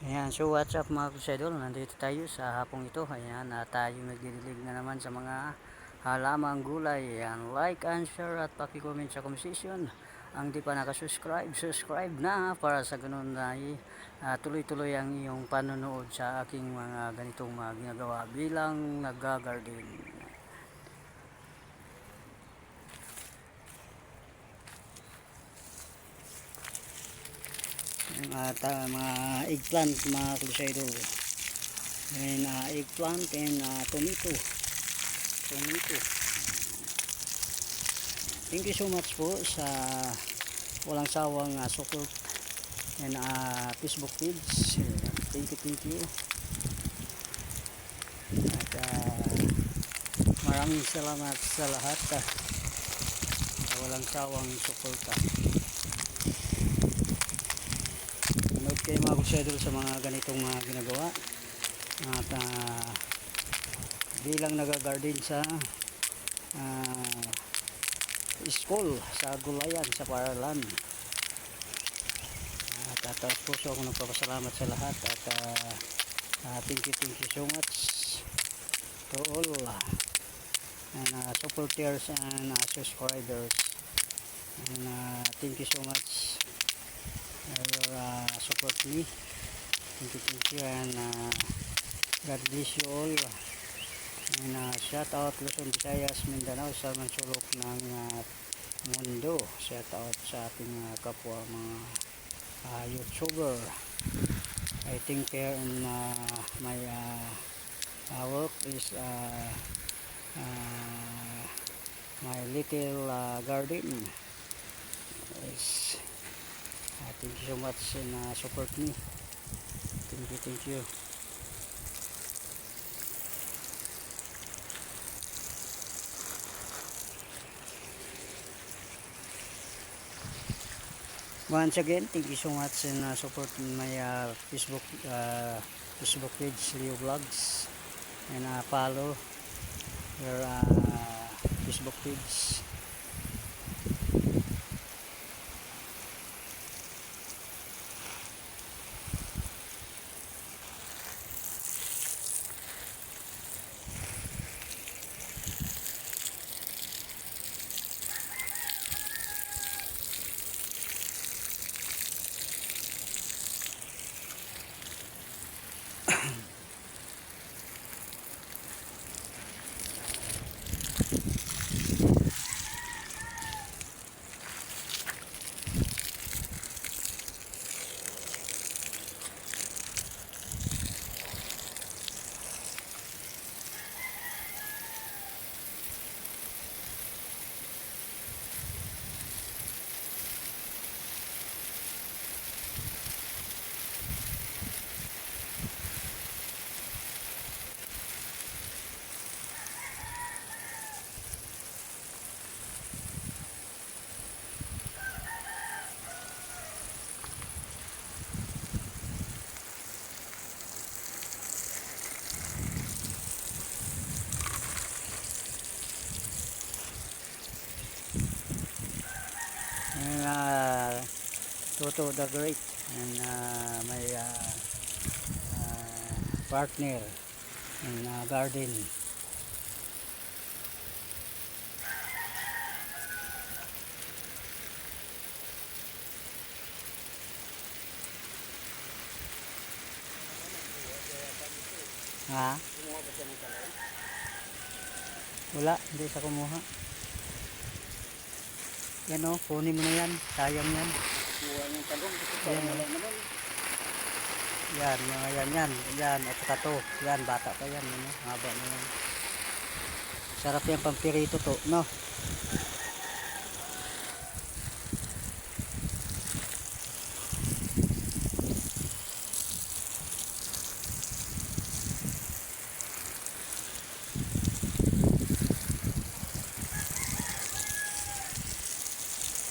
Ayan, so what's up mga kusidol, nandito tayo sa hapong ito, ayan, na tayo nagdidilig na naman sa mga halamang gulay, ayan, like and share at pakicomment sa komisisyon, ang di pa nakasubscribe, subscribe na para sa ganun na ah, tuloy-tuloy ang iyong panonood sa aking mga ganitong mga ginagawa bilang nag-garden. Mga, ta, mga eggplant mga kusidol and uh, eggplant and uh, tomato. Tomato. Thank you so much po sa walang sawang uh, support and uh, facebook page. Thank you thank you. At uh, maraming salamat sa lahat uh, walang sawang suporta Manood kayo mga kusedol sa mga ganitong mga ginagawa. At ah, bilang nagagarden sa ah, school, sa gulayan, sa paralan. At at at puso ako nagpapasalamat sa lahat at ah, ah, thank you, thank you so much to all and uh, supporters and uh, subscribers and uh, thank you so much for your uh, support me. Thank you, thank you, and uh, God bless you all. And uh, shout out Luzon, Visayas, Mindanao, sa mansulok ng uh, mundo. Shout out sa ating uh, kapwa mga uh, YouTuber. I think here in uh, my uh, uh, work is uh, uh, my little uh, garden is Uh, thank you so much and uh, support me. Thank you, thank you. Once again, thank you so much and uh, support my uh, Facebook uh, Facebook page Leo Vlogs and uh, follow your uh, Facebook page. and uh, Toto the Great and uh, my uh, uh, partner in uh, garden. Ha? Wala, hindi sa kumuha. Yan o, kunin mo na yan. Sayang yan. Buwan yung talong. Ayan, wala naman. Yan, mga yan yan. Yan, at saka to. Yan, bata pa yan. Ano, haba na yan. Sarap yan pampirito to, no?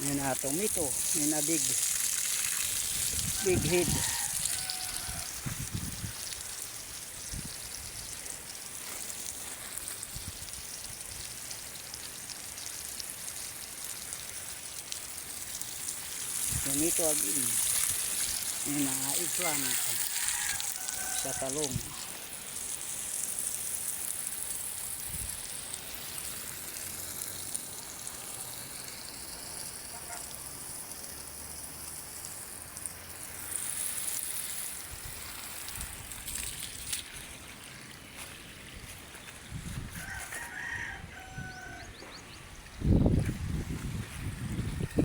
Yan na, tomato. Yan na, big. Big head. Tomato again. Yan na, eggplant. sa talong